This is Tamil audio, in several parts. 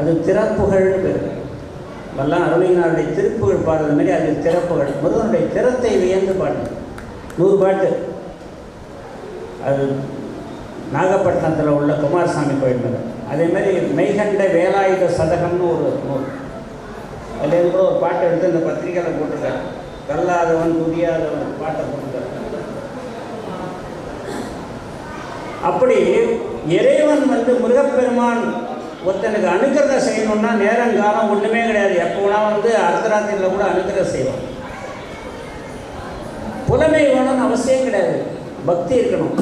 அது திறப்புகள்னு பேர் எல்லாம் அருணையினாருடைய திருப்புகள் பாடுறது மாதிரி அது திறப்புகள். முருகனுடைய திறத்தை வியந்து பாடுது நூறு பாட்டு. அது நாகப்பட்டினத்தில் உள்ள குமாரசாமி கோயில் மேலே. அதே மாதிரி மெய்கண்ட வேலாயுத சதகம்னு ஒரு நூல். அதுலேருந்து கூட ஒரு பாட்டை எடுத்து இந்த பத்திரிக்கையில் போட்டிருக்காரு. கல்லாதவன் புரியாதவன் பாட்டை போட்டிருக்காரு. அப்படி இறைவன் வந்து முருகப்பெருமான் ஒருத்தனுக்கு அனுக்கிரகம் செய்யணும்னா நேரம் காலம் ஒன்றுமே கிடையாது. எப்போ வந்து அர்த்தராத்திரியில் கூட அனுக்கிரகம் செய்வோம் புலமை வேணும்னு அவசியம் கிடையாது. பக்தி இருக்கணும்.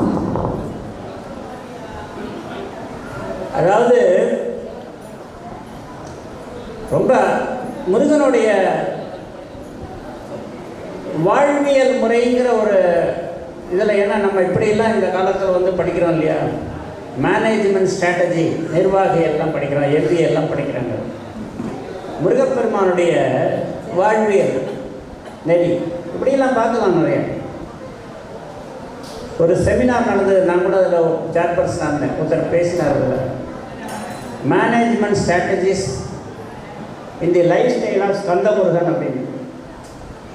அதாவது ரொம்ப முருகனுடைய வாழ்வியல் முறைங்கிற ஒரு இதில் ஏன்னா நம்ம இப்படியெல்லாம் இந்த காலத்தில் வந்து படிக்கிறோம் இல்லையா? மேனேஜ்மெண்ட் ஸ்ட்ராட்டஜி நிர்வாகி எல்லாம் படிக்கிறாங்க எல்வி எல்லாம் படிக்கிறாங்க. முருகப்பெருமானுடைய வாழ்வியல் நெறி இப்படியெல்லாம் பார்க்கலாம் நிறைய. ஒரு செமினார் நடந்தது நான் கூட அதில் சேர்பர்சனாக இருந்தேன் ஒருத்தர் பேசினார் அதில். மேனேஜ்மெண்ட் ஸ்ட்ராட்டஜிஸ் இந்த லைஃப் ஸ்டைல் ஆஃப் ஸ்கந்தமுருகன் அப்படின்னு.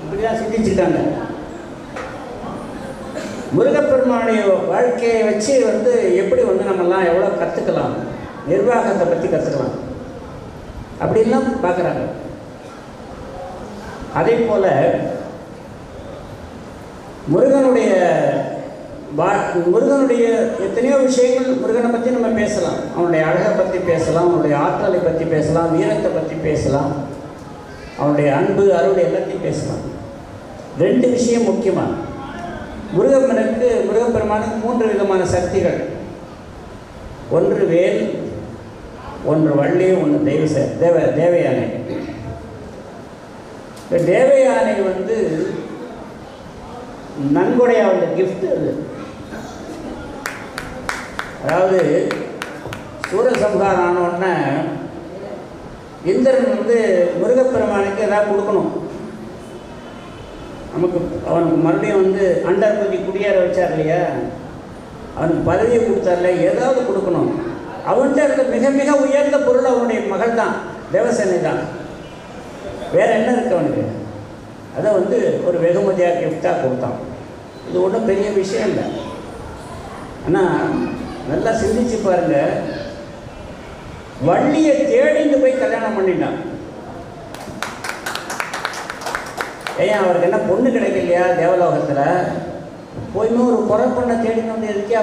இப்படி தான் சிந்திச்சுட்டாங்க முருகப்பெருமானுடைய வாழ்க்கையை வச்சு வந்து எப்படி வந்து நம்மலாம் எவ்வளோ கற்றுக்கலாம் நிர்வாகத்தை பற்றி கற்றுக்கலாம் அப்படின்லாம் பார்க்குறாங்க அதே போல் முருகனுடைய வா முருகனுடைய எத்தனையோ விஷயங்கள் முருகனை பற்றி நம்ம பேசலாம். அவனுடைய அழகை பற்றி பேசலாம் அவனுடைய ஆற்றலை பற்றி பேசலாம் வீரத்தை பற்றி பேசலாம் அவனுடைய அன்பு அருள் எல்லாத்தையும் பேசலாம். ரெண்டு விஷயம் முக்கியமாக முருகப்பனுக்கு முருகப்பெருமானுக்கு மூன்று விதமான சக்திகள். ஒன்று வேல் ஒன்று வள்ளி ஒன்று தெய்வ ச- தேவ தேவயானை. இந்த தேவயானை வந்து நன்கொடையாவோட கிஃப்ட் அது. அதாவது சூரசம்ஹாரம் ஆன உடனே இந்திரன் வந்து முருகப்பெருமானுக்கு ஏதாவது கொடுக்கணும். நமக்கு அவனுக்கு மறுபடியும் வந்து அண்டர்பதி குடியேற வச்சார் இல்லையா? அவனுக்கு பதவியை கொடுத்தார்ல ஏதாவது கொடுக்கணும். அவன்கிட்ட இருக்க மிக மிக உயர்ந்த பொருள் அவனுடைய மகள் தான் தேவசேனை தான். வேற என்ன இருக்கு அவனுக்கு? அதை வந்து ஒரு வெகுமதியாக கிஃப்டாக கொடுத்தான். இது ஒன்றும் பெரிய விஷயம் இல்லை. ஆனால் நல்லா சிந்திச்சு பாருங்க. வள்ளியை தேடிந்து போய் கல்யாணம் பண்ணிட்டான். ஏன் அவருக்கு என்ன பொண்ணு கிடைக்கலையா தேவலோகத்தில்? போய் ஒரு குறை பொண்ணை தேடின்னு வந்து எதுக்கே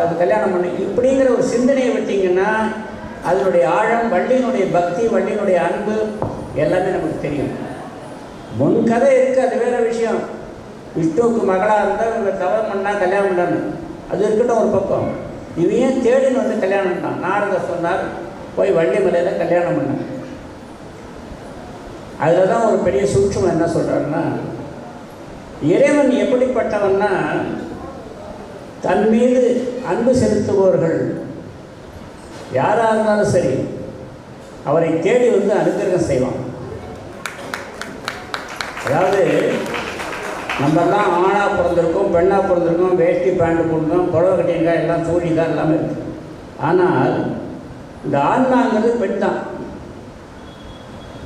அது கல்யாணம் பண்ணி? இப்படிங்கிற ஒரு சிந்தனையை விட்டிங்கன்னா அதனுடைய ஆழம் வள்ளியினுடைய பக்தி வள்ளியினுடைய அன்பு எல்லாமே நமக்கு தெரியும். முன் கதை இருக்குது அது வேற விஷயம். விஷ்ணுவுக்கு மகளாக இருந்தால் இவங்க தவறு பண்ணால் கல்யாணம் பண்ணணும் அது இருக்கட்டும் ஒரு பக்கம். இவன் ஏன் தேடின்னு வந்து கல்யாணம் பண்ணான்? நாரதர் சொன்னார் போய் வள்ளி மலையில் கல்யாணம் பண்ணேன் அதில் தான் ஒரு பெரிய சூட்சம் என்ன சொல்கிறாருன்னா இறைவன் எப்படிப்பட்டவன்னா தன் மீது அன்பு செலுத்துபவர்கள் யாராக இருந்தாலும் சரி அவரை தேடி வந்து அனுகிரகம் செய்வான். அதாவது நம்மெல்லாம் ஆணாக பிறந்திருக்கோம் பெண்ணாக பிறந்திருக்கோம் வேஷ்டி பேண்ட் போட்டிருக்கோம் புடவை கட்டியிருக்கா எல்லாம் சூழி தான் எல்லாமே இருக்குது ஆனால் இந்த ஆன்மாங்கிறது பெண் தான்.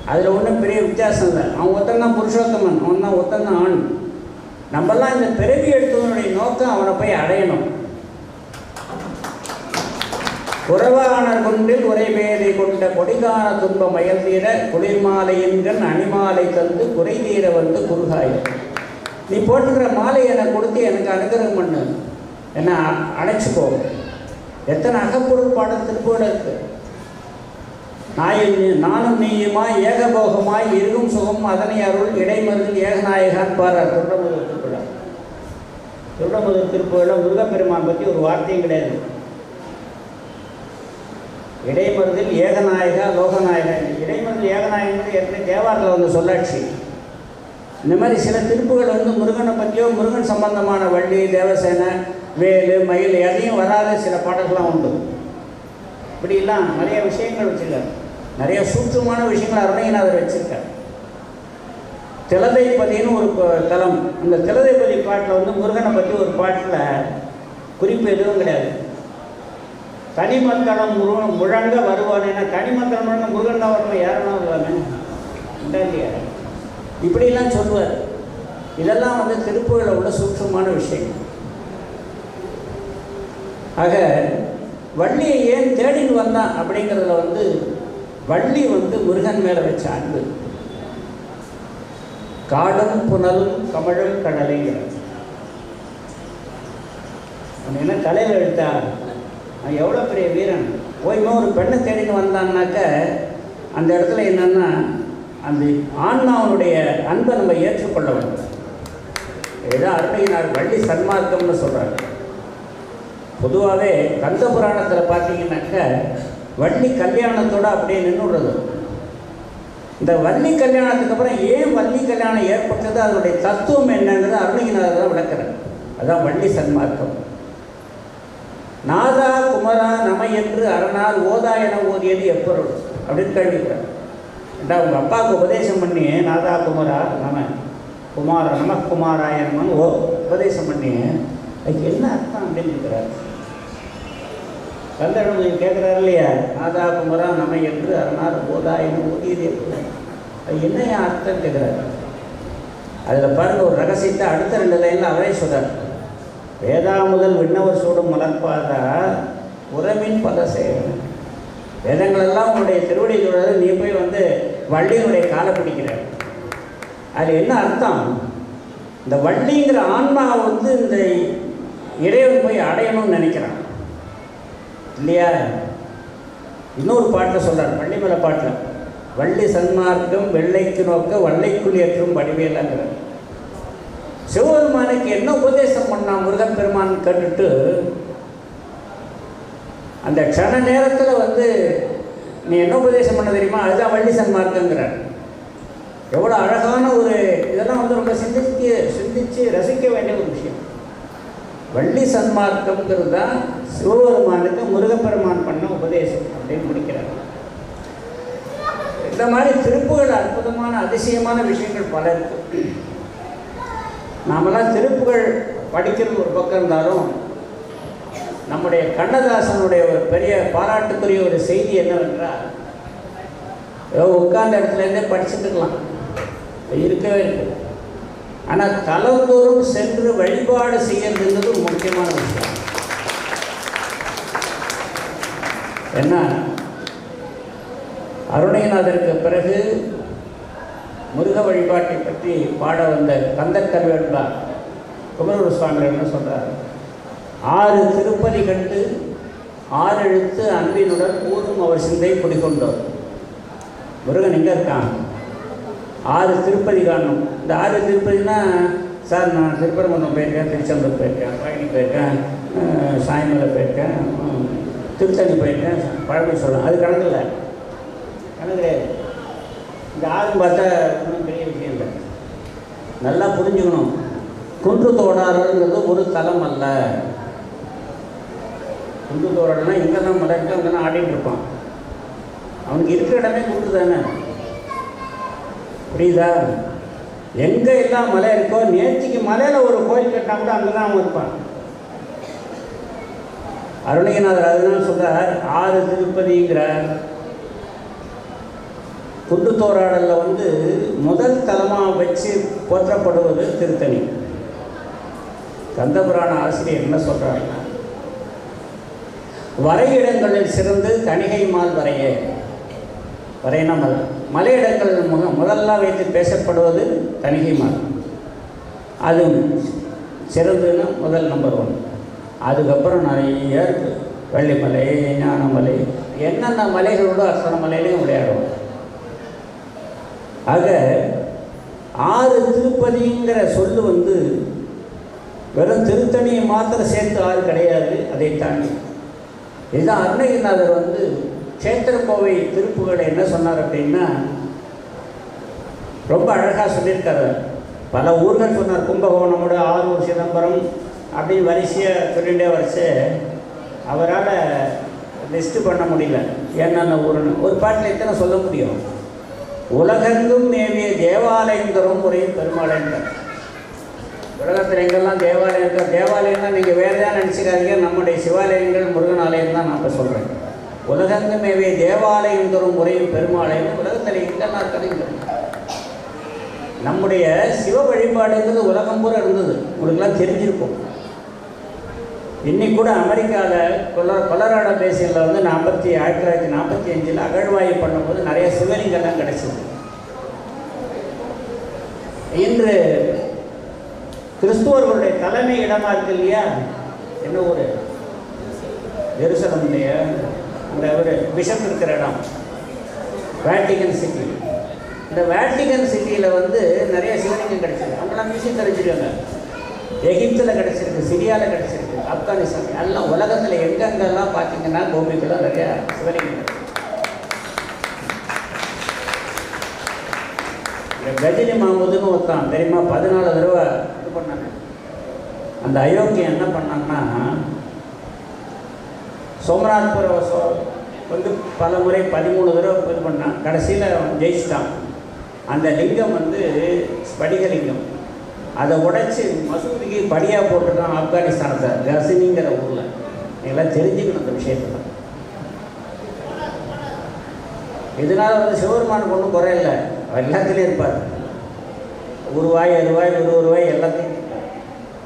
அதில் ஒன்றும் பெரிய வித்தியாசம் இல்லை. அவன் ஒருத்தன் தான் புருஷோத்தமன் அவன் தான் ஒருத்தன் தான் ஆண். நம்மெல்லாம் இந்த பிறவி எடுத்தவனுடைய நோக்கம் அவனை போய் அடையணும். குறவானர் குன்றில் உரை மேலை கொண்ட கொடிகான துன்ப மயல் தீர குளிர்மாலையின்கண் அணிமாலை தந்து குறை தீர வந்து குறுகாய். நீ போட்டுக்கிற மாலை எனக்கு கொடுத்து எனக்கு அனுகிரகம் பண்ணு. என்ன அ- அழைச்சிக்கோ எத்தனை அகப்பொருள் பாடம் திருப்பூட இருக்குது நாயும் நானும் நீயுமாய் ஏகபோகமாய் இருக்கும் சுகம் அதனை அருள் இடைமருதில் ஏகநாயகான் பாரார் திருடமுதல் திருப்பிழா திருடமுதல் திருப்புழா முருகப்பெருமான் பற்றி ஒரு வார்த்தையும் கிடையாது. இடைமருதில் ஏகநாயகா லோகநாயகா. இடைமருதில் ஏகநாயகன் ஏற்கனவே தேவாரில் வந்து சொல்லாட்சி இந்த மாதிரி சில திருப்புகள் வந்து முருகனை பற்றியோ முருகன் சம்பந்தமான வள்ளி தேவசேனை வேலு மயில் எதையும் வராத சில பாடல்கள்லாம் உண்டு. இப்படிலாம் நிறைய விஷயங்கள் வச்சுருக்காரு. நிறைய சூட்சமான விஷயங்கள் அருணையநாதர் வச்சுருக்கேன் திலதைப்பதின்னு ஒரு தலம். அந்த திலதைப்பதி பாட்டில் வந்து முருகனை பற்றி ஒரு பாட்டில் குறிப்பு எதுவும் கிடையாது. தனிமத்தளம் முருகன் முழங்க வருவானேன்னா தனிமத்தளம் முழங்க முருகன் தான் வரணும் யாருன்னா வருவானே இல்லையா? இப்படிலாம் சொல்லுவார். இதெல்லாம் வந்து திருப்பூரில் உள்ள சூட்சமான விஷயம். ஆக வள்ளியை ஏன் தேடின்னு வந்தான் அப்படிங்கிறதுல வந்து வள்ளி வந்து முருகன் மேலே வச்ச அன்பு. காடும் புனலும் கமழும் கடலைங்கிறது அவன் என்ன கலையில் எடுத்தா? அவன் எவ்வளோ பெரிய வீரன்? போய்மா ஒரு பெண்ணை தேடின்னு வந்தான்னாக்க அந்த இடத்துல என்னன்னா அந்த ஆன்மாவனுடைய அன்பை நம்ம ஏற்றுக்கொள்ள வேண்டும் ஏதோ அருமையினார் வள்ளி சன்மார்க்கம்னு சொல்கிறாங்க பொதுவாகவே கந்த புராணத்தில் பார்த்தீங்கன்னாக்க வள்ளி கல்யாணத்தோடு அப்படியே நின்றுடுறது இந்த வள்ளி கல்யாணத்துக்கு அப்புறம் ஏன் வள்ளி கல்யாணம் ஏற்பட்டது? அதனுடைய தத்துவம் என்னங்கிறது அருணகிநாதர் தான் விளக்குறார். அதான் வள்ளி சன்மார்க்கம். நாதா குமரா நம என்று அரணால் ஓதா என ஓதியது எப்பொருள்? அப்படின்னு கேள்விக்கிறேன் ஏண்டா உங்கள் அப்பாவுக்கு உபதேசம் பண்ணி நாதா குமரா நம குமார நம குமாராயணமன் ஓ உபதேசம் பண்ணி அதுக்கு என்ன அர்த்தம் அப்படின்னு இருக்கிறார் கந்தரன் கேட்குறாரு இல்லையா நாதா குமரா நம என்று அரணால் போதா என்று ஓதியதே. எப்படி அது என்ன அர்த்தம் கேட்குறாரு? அதில் பாருங்க ஒரு ரகசியத்தை அடுத்த ரெண்டு லைனில் அவரே சொல்கிறார் வேதா முதல் விண்ணவர் சூடும் மலர்பாதா உறவின் பல சேவன் வேதங்களெல்லாம் உன்னுடைய திருவடி சொல்கிறது நீ போய் வந்து வள்ளியினுடைய காலை பிடிக்கிற. அது என்ன அர்த்தம்? இந்த வள்ளிங்கிற ஆன்மா வந்து இந்த இறைவன் போய் அடையணும்னு நினைக்கிறான். இல்லையா? இன்னொரு பாட்டில் சொல்கிறார் வள்ளிமலை பாட்டில் வள்ளி சன்மார்க்கம் வெள்ளைக்கு நோக்க வள்ளைக்குள் ஏற்றும் வடிவேலங்கிறார். சிவபெருமானுக்கு என்ன உபதேசம் பண்ணான் முருகன் பெருமான் கேட்டுட்டு அந்த க்ஷண நேரத்தில் வந்து நீ என்ன உபதேசம் பண்ண தெரியுமா? அதுதான் வள்ளி சன்மார்க்கங்கிறார். எவ்வளோ அழகான ஒரு இதெல்லாம் வந்து ரொம்ப சிந்திச்சு சிந்தித்து ரசிக்க வேண்டிய ஒரு விஷயம். வள்ளி சன்மார்க்கம்ங்கிறது தான் சிவபெருமானுக்கு முருகப்பெருமான் பண்ண உபதேசம் அப்படின்னு முடிக்கிறார். இந்த மாதிரி திருப்புகள் அற்புதமான அதிசயமான விஷயங்கள் பல இருக்கு. நாமெல்லாம் திருப்புகள் படிக்கிறது ஒரு பக்கம் இருந்தாலும் நம்முடைய கண்ணதாசனுடைய ஒரு பெரிய பாராட்டுக்குரிய ஒரு செய்தி என்னவென்றால் ஏதோ உட்கார்ந்த இடத்துல இருந்தே படிச்சுட்டுக்கலாம் இருக்கவே இருக்குது ஆனால் தலந்தோறும் சென்று வழிபாடு செய்யறதுங்கிறது முக்கியமான விஷயம். என்ன? அருணைநாதருக்கு பிறகு முருக வழிபாட்டை பற்றி பாட வந்த கந்தக்கருவேட்பா குமரூர் சுவாமிகள் என்ன சொல்கிறார் ஆறு திருப்பதி கண்டு ஆறு எழுத்து அன்பினுடன் ஊரும் அவர் சிந்தை குடிகொண்டோர். முருகன் எங்கே இருக்கான்? ஆறு திருப்பதி காணும். இந்த ஆறு திருப்பதினா சார் நான் திருப்பரங்குன்றம் போயிருக்கேன் திருச்செந்தூர் போயிருக்கேன் பழனி போயிருக்கேன் சாயமலை போயிருக்கேன் திருத்தணி போயிருக்கேன் பழனி சொல்லலாம் அது கணக்கில்லை கணக்கு இந்த ஆறு பார்த்தா ஒன்றும் பெரிய விஷயம் இல்லை. நல்லா புரிஞ்சுக்கணும். குன்று தோடாறுங்கிறது ஒரு தலம் அல்ல. குன்று தோடாரன்னா இங்கே தான் மலை இருக்கு அங்கே தான் ஆடிட்டு இருப்பான். அவனுக்கு இருக்கிற இடமே குன்று தானே. புரியுதா? எங்கே எல்லாம் மலை இருக்கோ நேற்றுக்கு மலையில் ஒரு கோயில் கட்டினா கூட அங்கே தான் அவன் இருப்பான் அருணகிரிநாதர் அதுதான் சொல்றார் ஆறு திருப்பதிங்கிறார். குண்டு தோராடலில் வந்து முதல் தலமாக வச்சு போற்றப்படுவது திருத்தணி. கந்தபுராண ஆசிரியர் என்ன சொல்றாருன்னா வரையிடங்களில் சிறந்து தணிகை மால் வரைய. வரையினா மலை மலையிடங்கள் முக முதல்ல வைத்து பேசப்படுவது தணிகை மால் அது சிறந்ததுன்னா முதல் நம்பர் ஒன் அதுக்கப்புறம் நிறைய இருக்கு. வெள்ளிமலை ஞானமலை என்னென்ன மலைகளோட அத்தனை மலையிலையும் விளையாடுவோம். ஆக ஆறு திருப்பதிங்கிற சொல்லு வந்து வெறும் திருத்தணியை மாத்திரம் சேர்த்து ஆறு கிடையாது அதை தாண்டி. இதுதான் அருணகிரிநாதர் வந்து சேத்திரக்கோவை திருப்புகளை என்ன சொன்னார் அப்படின்னா ரொம்ப அழகாக சொல்லியிருக்காரு. பல ஊர்கள் சொன்னார் கும்பகோணமோட ஆரூர் சிதம்பரம் அப்படின்னு வரிசையாக சொல்லிகிட்டே வரிசை. அவரால் லிஸ்ட்டு பண்ண முடியல. என்னென்ன ஊருன்னு. ஒரு பாட்டில் எத்தனை சொல்ல முடியும்? உலகெங்கும் மேவிய தேவாலயம் தரும் முறையும் பெருமாளைந்தார் உலகத்தில் எங்கெல்லாம் தேவாலயம் இருக்கோ தேவாலயம்னா நீங்கள் வேறு தான் நினச்சிக்காதீங்க. நம்முடைய சிவாலயங்கள் முருகன் ஆலயம் தான் நான் இப்போ சொல்கிறேன் உலகங்கமேவே தேவாலயம் தரும் முறையும் பெருமாளையும் உலகத்தில் எங்கெல்லாம் இருக்கிறீங்க நம்முடைய சிவ வழிபாடுங்கிறது உலகம் பூரா இருந்தது. உங்களுக்கெல்லாம் தெரிஞ்சிருக்கும். இன்னைக்கு கூட அமெரிக்காவில் கொல கொலராடோ பேசியில் வந்து நாற்பத்தி ஆயிரத்தி தொள்ளாயிரத்தி நாற்பத்தி அஞ்சில் அகழ்வாய்வு பண்ணும்போது நிறைய சிவலிங்கெல்லாம் கிடைச்சிது. இன்று கிறிஸ்துவர்களுடைய தலைமை இடமா இருக்கு இல்லையா? என்ன ஒரு ஜெருசலமுடைய அந்த ஒரு பிஷப் இருக்கிற இடம். வேட்டிகன் சிட்டி இந்த வேட்டிகன் சிட்டியில் வந்து நிறைய சிவலிங்கம் கிடைச்சிருக்கு. அவங்களாம் மியூசியம் தெரிஞ்சிருக்காங்க. எகிப்தில் கிடச்சிருக்கு சிரியாவில் கிடச்சிருக்கு ஆப்கானிஸ்தான் எல்லாம் உலகத்தில் எங்கெங்கெல்லாம் பார்த்தீங்கன்னா கோபிக்கெல்லாம் நிறைய சிவலிங்கம் கஜினி மாமூதுன்னு ஒருத்தான் தெரியுமா? பதினாலு தடவை இது பண்ணாங்க. அந்த அயோக்கியம் என்ன பண்ணாங்கன்னா சோமநாத்புர வந்து பல முறை பதிமூணு தடவை இது பண்ணான் கடைசியில் ஜெயிச்சிட்டான். அந்த லிங்கம் வந்து ஸ்படிகலிங்கம். அதை உடைச்சி மசூதிக்கு படியாக போட்டுட்டான் ஆப்கானிஸ்தானத்தை கசினிங்கிற ஊரில். எல்லாம் தெரிஞ்சுக்கணும் அந்த விஷயத்தில் இதனால் வந்து சிவபெருமானுக்கு ஒன்றும் குறையில்லை? அவர் எல்லாத்துலேயும் இருப்பார். ஒரு ரூபாய் அறுபாய் ஒரு ரூபாய் எல்லாத்தையும்